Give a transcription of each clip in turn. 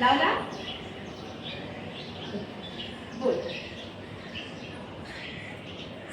लावला?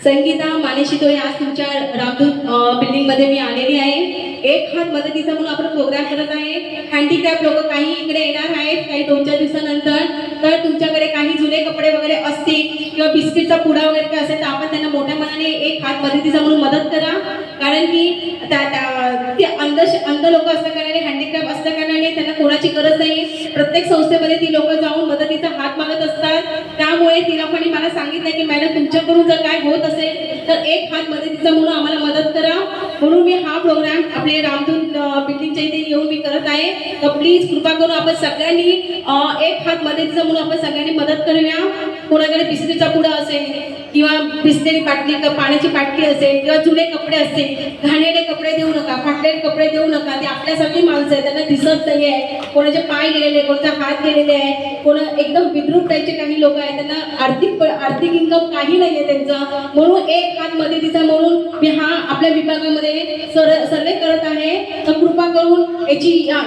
संगीता मानेशी मानेशितोळे आज तुमच्या रामदूत बिल्डिंगमध्ये मी आलेली आहे. एक हात मदतीचा म्हणून आपण प्रोग्राम करत आहे. हँडीक्रॅफ्ट लोक काही इकडे येणार आहेत काही दोन चार दिवसानंतर. तर तुमच्याकडे काही जुने कपडे वगैरे असतील किंवा बिस्किटचा पुडा वगैरे काय असेल तर आपण त्यांना मोठ्या मनाने एक हात मदतीचा म्हणून मदत करा. कारण की त्या त्या- ते अंध अंध लोक असल्या कारणाने हँडीक्रॅफ्ट असल्या कारणाने त्यांना कोणाची गरज नाही प्रत्येक संस्थेमध्ये ती लोक जाऊन मदतीचा हात मागत असतात. त्यामुळे ती लोकांनी मला सांगितलं की मॅडम तुमच्याकडून जर काय होत असेल तर एक हात मदतीचा म्हणून आम्हाला मदत करा. म्हणून मी हा प्रोग्राम आपले रामधून बिल्डिंगच्या इथे येऊन मी करत आहे. तर प्लीज कृपा करून आपण सगळ्यांनी एक हात मदतीचा म्हणून आपण सगळ्यांनी मदत करूया. कोणाकडे पिसरीचा पुडा असेल किंवा पिसलेली पाटली पाण्याची पाटली असेल किंवा जुने कपडे असतील घाणेरडे कपडे देऊ नका फाटलेले कपडे देऊ नका. ते आपल्यासाठी माणसं आहे त्यांना दिसत नाही आहे कोणाचे पाय गेलेले कोणाचा हात गेलेले आहे. कोण एकदम विद्रूप टाईपचे काही लोक आहेत त्यांना आर्थिक प- आर्थिक इन्कम काही नाही आहे त्यांचं. म्हणून एक हात मदतीचा म्हणून मी हा आपल्या विभागामध्ये सर सर्वे करत आहे. तर कृपा करून याची ह्या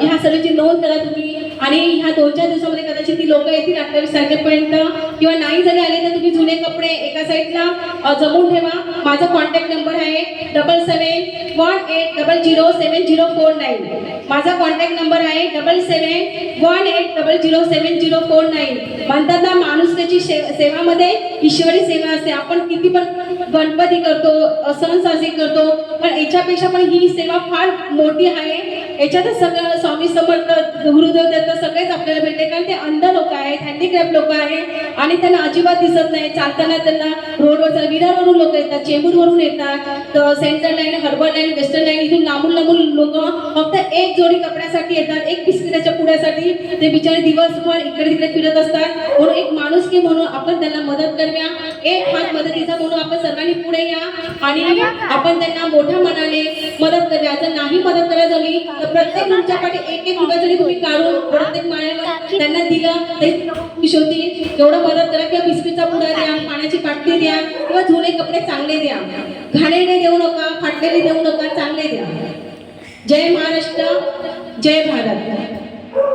ह्या सर्वेची नोंद करा तुम्ही. आणि ह्या दोन चार दिवसामध्ये कदाचित ती लोक येतील अठ्ठावीस तारखेपर्यंत. किंवा नाही जरी आले तर तुम्ही जुने कपडे एका साईडला जमून ठेवा. माझा कॉन्टॅक्ट नंबर आहे double seven one eight double zero seven zero four nine माझा कॉन्टॅक्ट नंबर आहे double seven one eight double zero seven zero four nine म्हणतात ना माणूस त्याची सेवामध्ये ईश्वरी सेवा असते. आपण किती पण गणपती करतो सण साजरे करतो पण याच्यापेक्षा पण ही सेवा फार मोठी आहे. याच्यातच सगळं स्वामी समर्थ गुरुदेव दत्त सगळेच आपल्याला भेटले. कारण ते अंध लोक आहेत हँडिक्रॅफ्ट लोक आहेत. आणि त्यांना अजिबात दिसत नाही. चालताना त्यांना रोडवर विरारवरून लोक येतात चेंबूरवरून येतात. तर central line harbour line western line इथून लांबून लांबून लोक फक्त एक जोडी कपड्यासाठी येतात एक बिस्किटाच्या पुड्यासाठी ते बिचारे दिवसभर इकडे तिकडे फिरत असतात. म्हणून एक माणूस की म्हणून आपण त्यांना मदत करूया. एक हात मदतीचा म्हणून आपण सर्वांनी पुढे या. आणि आपण त्यांना मोठ्या मनाने मदत करूया जर नाही मदत करायला जमली तर प्रत्येक तुमच्याकडे एक एक रुपया जरी तुम्ही काढून प्रत्येक माळ्यावर त्यांना दिलं तरी शेवटी एवढं मदत करा किंवा बिस्किटचा पुडा द्या पाण्याची बाटली द्या किंवा जुने कपडे चांगले द्या. घाणेरडे देऊ नका फाटलेले देऊ नका चांगले द्या. जय महाराष्ट्र जय भारत.